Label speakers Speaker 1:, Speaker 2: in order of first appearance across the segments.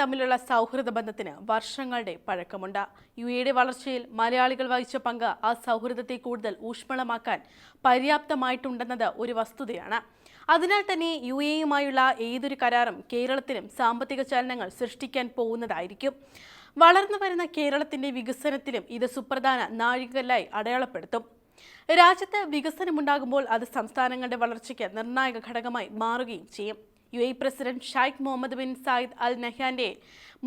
Speaker 1: തമ്മിലുള്ള സൗഹൃദ ബന്ധത്തിന് വർഷങ്ങളുടെ പഴക്കമുണ്ട്. യു എയുടെ വളർച്ചയിൽ മലയാളികൾ വഹിച്ച പങ്ക് ആ സൗഹൃദത്തെ കൂടുതൽ ഊഷ്മളമാക്കാൻ പര്യാപ്തമായിട്ടുണ്ടെന്നത് ഒരു വസ്തുതയാണ്. അതിനാൽ തന്നെ യു എയുമായുള്ള ഏതൊരു കരാറും കേരളത്തിനും സാമ്പത്തിക ചലനങ്ങൾ സൃഷ്ടിക്കാൻ പോകുന്നതായിരിക്കും. വളർന്നു വരുന്ന കേരളത്തിന്റെ വികസനത്തിലും ഇത് സുപ്രധാന നാഴികക്കല്ലായി അടയാളപ്പെടുത്തും. രാജ്യത്ത് വികസനമുണ്ടാകുമ്പോൾ അത് സംസ്ഥാനങ്ങളുടെ വളർച്ചയ്ക്ക് നിർണായക ഘടകമായി മാറുകയും ചെയ്യും. U A president Sheikh Mohammed bin Zayed Al നഹ്യാന്റെ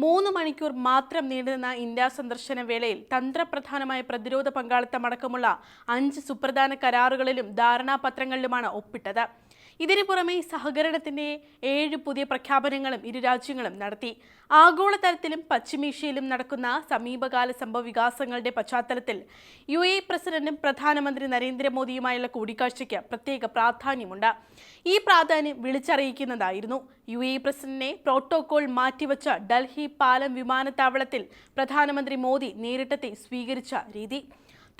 Speaker 1: മൂന്ന് മണിക്കൂർ മാത്രം നീണ്ടുനിന്ന ഇന്ത്യ സന്ദർശന വേളയിൽ തന്ത്രപ്രധാനമായ പ്രതിരോധ പങ്കാളിത്തമടക്കമുള്ള അഞ്ച് സുപ്രധാന കരാറുകളിലും ധാരണാപത്രങ്ങളിലുമാണ് ഒപ്പിട്ടത്. ഇതിനു പുറമെ സഹകരണത്തിന്റെ ഏഴ് പുതിയ പ്രഖ്യാപനങ്ങളും ഇരു രാജ്യങ്ങളും നടത്തി. ആഗോളതലത്തിലും പശ്ചിമേഷ്യയിലും നടക്കുന്ന സമീപകാല സംഭവവികാസങ്ങളുടെ പശ്ചാത്തലത്തിൽ യു എ പ്രസിഡന്റും പ്രധാനമന്ത്രി നരേന്ദ്രമോദിയുമായുള്ള കൂടിക്കാഴ്ചയ്ക്ക് പ്രത്യേക പ്രാധാന്യമുണ്ട്. ഈ പ്രാധാന്യം വിളിച്ചറിയിക്കുന്നതായിരുന്നു. യു എ പ്രസിഡന്റിനെ പ്രോട്ടോകോൾ മാറ്റിവച്ച ഡൽഹി പാലം വിമാനത്താവളത്തിൽ പ്രധാനമന്ത്രി മോദി നേരിട്ടെത്തി സ്വീകരിച്ച രീതി.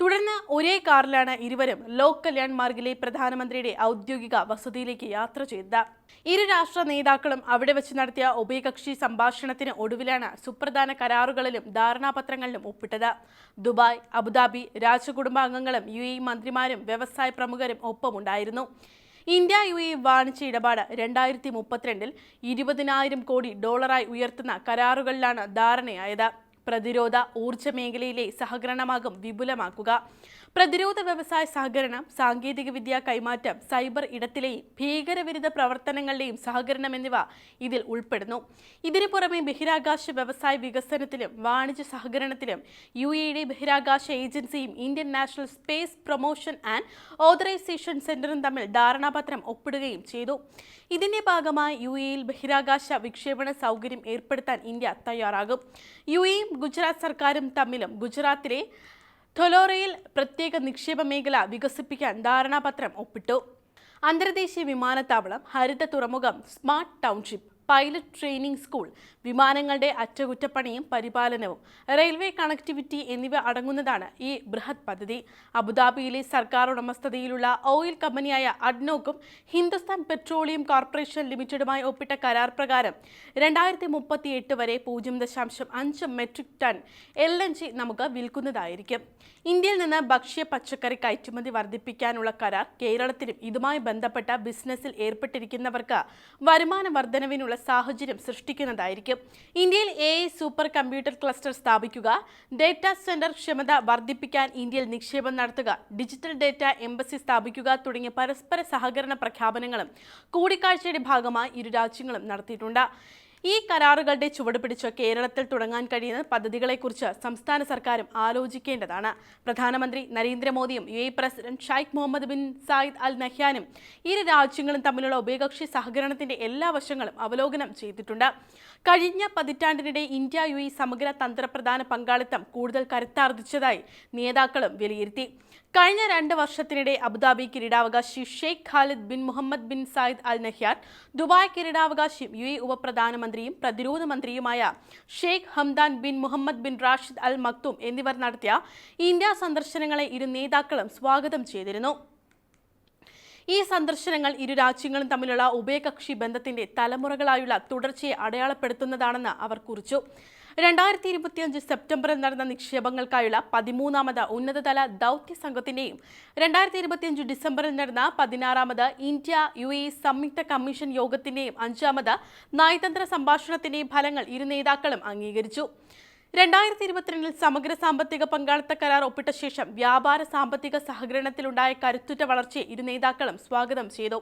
Speaker 1: തുടർന്ന് ഒരേ കാറിലാണ് ഇരുവരും ലോക് കല്യാൺ മാർഗിലെ പ്രധാനമന്ത്രിയുടെ ഔദ്യോഗിക വസതിയിലേക്ക് യാത്ര ചെയ്തത്. ഇരു രാഷ്ട്ര നേതാക്കളും അവിടെ വെച്ച് നടത്തിയ ഉഭയകക്ഷി സംഭാഷണത്തിന് ഒടുവിലാണ് സുപ്രധാന കരാറുകളിലും ധാരണാപത്രങ്ങളിലും ഒപ്പിട്ടത്. ദുബായ് അബുദാബി രാജകുടുംബാംഗങ്ങളും യു എ മന്ത്രിമാരും വ്യവസായ പ്രമുഖരും ഒപ്പമുണ്ടായിരുന്നു. ഇന്ത്യ യു എ വാണിജ്യ ഇടപാട് രണ്ടായിരത്തി മുപ്പത്തിരണ്ടിൽ ഇരുപതിനായിരം കോടി ഡോളറായി ഉയർത്തുന്ന കരാറുകളിലാണ് ധാരണയായത്. പ്രതിരോധ ഊർജ മേഖലയിലെ സഹകരണമാകും വിപുലമാക്കുക. പ്രതിരോധ വ്യവസായ സഹകരണം സാങ്കേതികവിദ്യ കൈമാറ്റം സൈബർ ഇടത്തിലെയും ഭീകരവിരുദ്ധ പ്രവർത്തനങ്ങളുടെയും സഹകരണം എന്നിവ ഇതിൽ ഉൾപ്പെടുന്നു. ഇതിനു പുറമെ ബഹിരാകാശ വ്യവസായ വികസനത്തിലും വാണിജ്യ സഹകരണത്തിലും യു എയുടെ ബഹിരാകാശ ഏജൻസിയും Indian national space promotion and authorisation സെന്ററും തമ്മിൽ ധാരണാപത്രം ഒപ്പിടുകയും ചെയ്തു. ഇതിന്റെ ഭാഗമായി യു എയിൽ ബഹിരാകാശ വിക്ഷേപണ സൗകര്യം ഏർപ്പെടുത്താൻ ഇന്ത്യ തയ്യാറാകും. യു എയും ഗുജറാത്ത് സർക്കാരും തമ്മിലും ഗുജറാത്തിലെ ധൊലോറയിൽ പ്രത്യേക നിക്ഷേപ മേഖല വികസിപ്പിക്കാൻ ധാരണാപത്രം ഒപ്പിട്ടു. അന്തർദേശീയ വിമാനത്താവളം ഹരിത തുറമുഖം smart township. Pilot training school വിമാനങ്ങളുടെ അറ്റകുറ്റപ്പണിയും പരിപാലനവും റെയിൽവേ കണക്ടിവിറ്റി എന്നിവ അടങ്ങുന്നതാണ് ഈ ബൃഹത് പദ്ധതി. അബുദാബിയിലെ സർക്കാർ ഉടമസ്ഥതയിലുള്ള ഓയിൽ കമ്പനിയായ അഡ്നോക്കും ഹിന്ദുസ്ഥാൻ പെട്രോളിയം കോർപ്പറേഷൻ ലിമിറ്റഡുമായി ഒപ്പിട്ട കരാർ പ്രകാരം രണ്ടായിരത്തി മുപ്പത്തി എട്ട് വരെ പൂജ്യം ദശാംശം അഞ്ച് metric tonne L N G നമുക്ക് വിൽക്കുന്നതായിരിക്കും. ഇന്ത്യയിൽ നിന്ന് ഭക്ഷ്യ പച്ചക്കറി കയറ്റുമതി വർദ്ധിപ്പിക്കാനുള്ള കരാർ കേരളത്തിലും ഇതുമായി ബന്ധപ്പെട്ട ബിസിനസ്സിൽ ഏർപ്പെട്ടിരിക്കുന്നവർക്ക് വരുമാന വർധനവിനുള്ള സാഹചര്യം സൃഷ്ടിക്കുന്നതായിരിക്കും. ഇന്ത്യയിൽ എ സൂപ്പർ കമ്പ്യൂട്ടർ ക്ലസ്റ്റർ സ്ഥാപിക്കുക ഡേറ്റാ സെന്റർ ക്ഷമത വർദ്ധിപ്പിക്കാൻ ഇന്ത്യയിൽ നിക്ഷേപം നടത്തുക ഡിജിറ്റൽ ഡേറ്റ എംബസി സ്ഥാപിക്കുക തുടങ്ങിയ പരസ്പര സഹകരണ പ്രഖ്യാപനങ്ങളും കൂടിക്കാഴ്ചയുടെ ഭാഗമായി ഇരു രാജ്യങ്ങളും നടത്തിയിട്ടുണ്ട്. ഈ കരാറുകളുടെ ചുവട് പിടിച്ച് കേരളത്തിൽ തുടങ്ങാൻ കഴിയുന്ന പദ്ധതികളെക്കുറിച്ച് സംസ്ഥാന സർക്കാരും ആലോചിക്കേണ്ടതാണ്. പ്രധാനമന്ത്രി നരേന്ദ്രമോദിയും U A president Sheikh Mohammed bin Zayed Al നഹ്യാനും ഇരു രാജ്യങ്ങളും തമ്മിലുള്ള ഉഭയകക്ഷി സഹകരണത്തിന്റെ എല്ലാ വശങ്ങളും അവലോകനം ചെയ്തിട്ടുണ്ട്. കഴിഞ്ഞ പതിറ്റാണ്ടിനിടെ ഇന്ത്യ യു എ സമഗ്ര തന്ത്രപ്രധാന പങ്കാളിത്തം കൂടുതൽ കരുത്താർജിച്ചതായി നേതാക്കളും വിലയിരുത്തി. കഴിഞ്ഞ രണ്ട് വർഷത്തിനിടെ അബുദാബി കിരീടാവകാശി Sheikh Khalid bin Mohammed bin Zayed Al Nahyan Dubai കിരീടാവകാശിയും U A ഉപപ്രധാനമന്ത്രിയും പ്രതിരോധ മന്ത്രിയുമായ Sheikh Hamdan bin Mohammed bin Rashid Al Maktoum എന്നിവർ നടത്തിയ ഇന്ത്യ സന്ദർശനങ്ങളെ ഇരു നേതാക്കളും സ്വാഗതം ചെയ്തിരുന്നു. ഈ സന്ദർശനങ്ങൾ ഇരു രാജ്യങ്ങളും തമ്മിലുള്ള ഉഭയകക്ഷി ബന്ധത്തിന്റെ തലമുറകളായുള്ള തുടർച്ചയെ അടയാളപ്പെടുത്തുന്നതാണെന്ന് അവർ കുറിച്ചു. രണ്ടായിരത്തി ഇരുപത്തിയഞ്ച് സെപ്റ്റംബറിൽ നടന്ന നിക്ഷേപങ്ങൾക്കായുള്ള പതിമൂന്നാമത് ഉന്നതതല ദൗത്യ സംഘത്തിന്റെയും രണ്ടായിരത്തി ഇരുപത്തിയഞ്ച് ഡിസംബറിൽ നടന്ന പതിനാറാമത് ഇന്ത്യ യു എ സംയുക്ത കമ്മീഷൻ യോഗത്തിന്റെയും അഞ്ചാമത് നയതന്ത്ര സംഭാഷണത്തിന്റെയും ഫലങ്ങൾ ഇരു നേതാക്കളും അംഗീകരിച്ചു. രണ്ടായിരത്തി ഇരുപത്തിരണ്ടിൽ സമഗ്ര സാമ്പത്തിക പങ്കാളിത്ത കരാർ ഒപ്പിട്ട ശേഷം വ്യാപാര സാമ്പത്തിക സഹകരണത്തിലുണ്ടായ കരുത്തുറ്റ വളർച്ചയെ ഇരു നേതാക്കളും സ്വാഗതം ചെയ്തു.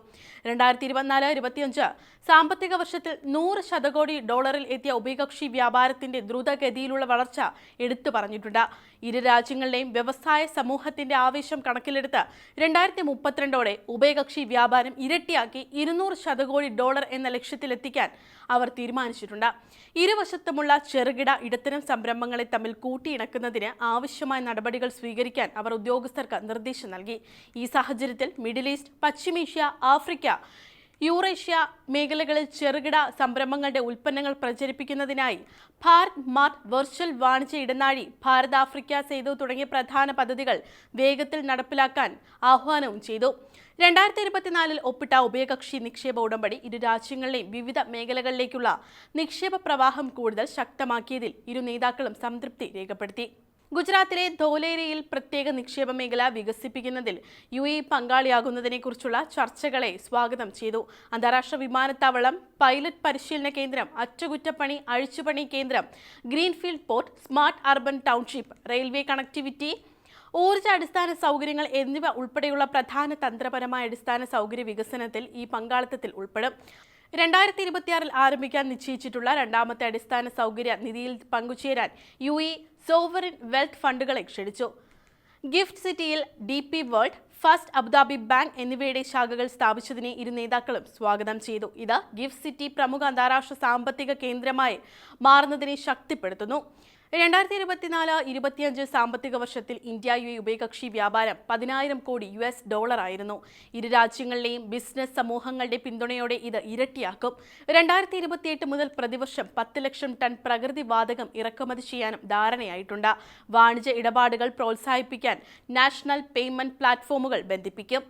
Speaker 1: രണ്ടായിരത്തി ഇരുപത്തിനാല് ഇരുപത്തിയഞ്ച് സാമ്പത്തിക വർഷത്തിൽ നൂറ് ശതകോടി ഡോളറിൽ എത്തിയ ഉഭയകക്ഷി വ്യാപാരത്തിന്റെ ദ്രുതഗതിയിലുള്ള വളർച്ച എടുത്തു പറഞ്ഞിട്ടുണ്ട്. ഇരു രാജ്യങ്ങളുടെയും വ്യവസായ സമൂഹത്തിന്റെ ആവേശം കണക്കിലെടുത്ത് രണ്ടായിരത്തി മുപ്പത്തിരണ്ടോടെ ഉഭയകക്ഷി വ്യാപാരം ഇരട്ടിയാക്കി ഇരുന്നൂറ് ശതകോടി ഡോളർ എന്ന ലക്ഷ്യത്തിലെത്തിക്കാൻ അവർ തീരുമാനിച്ചിട്ടുണ്ട്. ഇരുവശത്തുമുള്ള ചെറുകിട ഇടത്തരം സംരംഭങ്ങളെ തമ്മിൽ കൂട്ടിയിണക്കുന്നതിന് ആവശ്യമായ നടപടികൾ സ്വീകരിക്കാൻ അവർ ഉദ്യോഗസ്ഥർക്ക് നിർദ്ദേശം നൽകി. ഈ സാഹചര്യത്തിൽ മിഡിൽ ഈസ്റ്റ് പശ്ചിമേഷ്യ ആഫ്രിക്ക യൂറേഷ്യ മേഖലകളിൽ ചെറുകിട സംരംഭങ്ങളുടെ ഉൽപ്പന്നങ്ങൾ പ്രചരിപ്പിക്കുന്നതിനായി ഭാരത് മാർട്ട് വെർച്വൽ വാണിജ്യ ഇടനാഴി ഭാരത് ആഫ്രിക്ക സേതു തുടങ്ങിയ പ്രധാന പദ്ധതികൾ വേഗത്തിൽ നടപ്പിലാക്കാൻ ആഹ്വാനവും ചെയ്തു. രണ്ടായിരത്തി ഇരുപത്തിനാലിൽ ഒപ്പിട്ട ഉഭയകക്ഷി നിക്ഷേപ ഉടമ്പടി ഇരു രാജ്യങ്ങളിലെയും വിവിധ മേഖലകളിലേക്കുള്ള നിക്ഷേപ പ്രവാഹം കൂടുതൽ ശക്തമാക്കിയതിൽ ഇരു നേതാക്കളും സംതൃപ്തി രേഖപ്പെടുത്തി. ഗുജറാത്തിലെ ധോലേരയിൽ പ്രത്യേക നിക്ഷേപ മേഖല വികസിപ്പിക്കുന്നതിൽ യു എ പങ്കാളിയാകുന്നതിനെക്കുറിച്ചുള്ള ചർച്ചകളെ സ്വാഗതം ചെയ്തു. അന്താരാഷ്ട്ര വിമാനത്താവളം പൈലറ്റ് പരിശീലന കേന്ദ്രം അറ്റകുറ്റപ്പണി അഴിച്ചുപണി കേന്ദ്രം greenfield port smart urban township railway connectivity ഊർജ അടിസ്ഥാന സൗകര്യങ്ങൾ എന്നിവ ഉൾപ്പെടെയുള്ള പ്രധാന തന്ത്രപരമായ അടിസ്ഥാന സൗകര്യ വികസനത്തിൽ ഈ പങ്കാളിത്തത്തിൽ ഉൾപ്പെടും. രണ്ടായിരത്തി ഇരുപത്തിയാറിൽ ആരംഭിക്കാൻ നിശ്ചയിച്ചിട്ടുള്ള രണ്ടാമത്തെ അടിസ്ഥാന സൗകര്യ നിധിയിൽ പങ്കുചേരാൻ യു ഇ സോവറിൻ വെൽത്ത് ഫണ്ടുകളെ ക്ഷണിച്ചു. ഗിഫ്റ്റ് സിറ്റിയിൽ D P World First Abu Dhabi Bank എന്നിവയുടെ ശാഖകൾ സ്ഥാപിച്ചതിനെ ഇരു നേതാക്കളും സ്വാഗതം ചെയ്തു. ഇത് ഗിഫ്റ്റ് സിറ്റി പ്രമുഖ അന്താരാഷ്ട്ര സാമ്പത്തിക കേന്ദ്രമായി മാറുന്നതിനെ ശക്തിപ്പെടുത്തുന്നു. രണ്ടായിരത്തി ഇരുപത്തിനാല് ഇരുപത്തിയഞ്ച് സാമ്പത്തിക വർഷത്തിൽ ഇന്ത്യ യു എ ഉഭയകക്ഷി വ്യാപാരം പതിനായിരം കോടി യു എസ് ഡോളർ ആയിരുന്നു. ഇരു രാജ്യങ്ങളിലെയും ബിസിനസ് സമൂഹങ്ങളുടെ പിന്തുണയോടെ ഇത് ഇരട്ടിയാക്കും. രണ്ടായിരത്തി ഇരുപത്തിയെട്ട് മുതൽ പ്രതിവർഷം പത്ത് ലക്ഷം ടൺ പ്രകൃതി വാതകം ഇറക്കുമതി ചെയ്യാനും ധാരണയായിട്ടുണ്ട്. വാണിജ്യ ഇടപാടുകൾ പ്രോത്സാഹിപ്പിക്കാൻ നാഷണൽ പേയ്മെന്റ് പ്ലാറ്റ്ഫോമുകൾ ബന്ധിപ്പിക്കും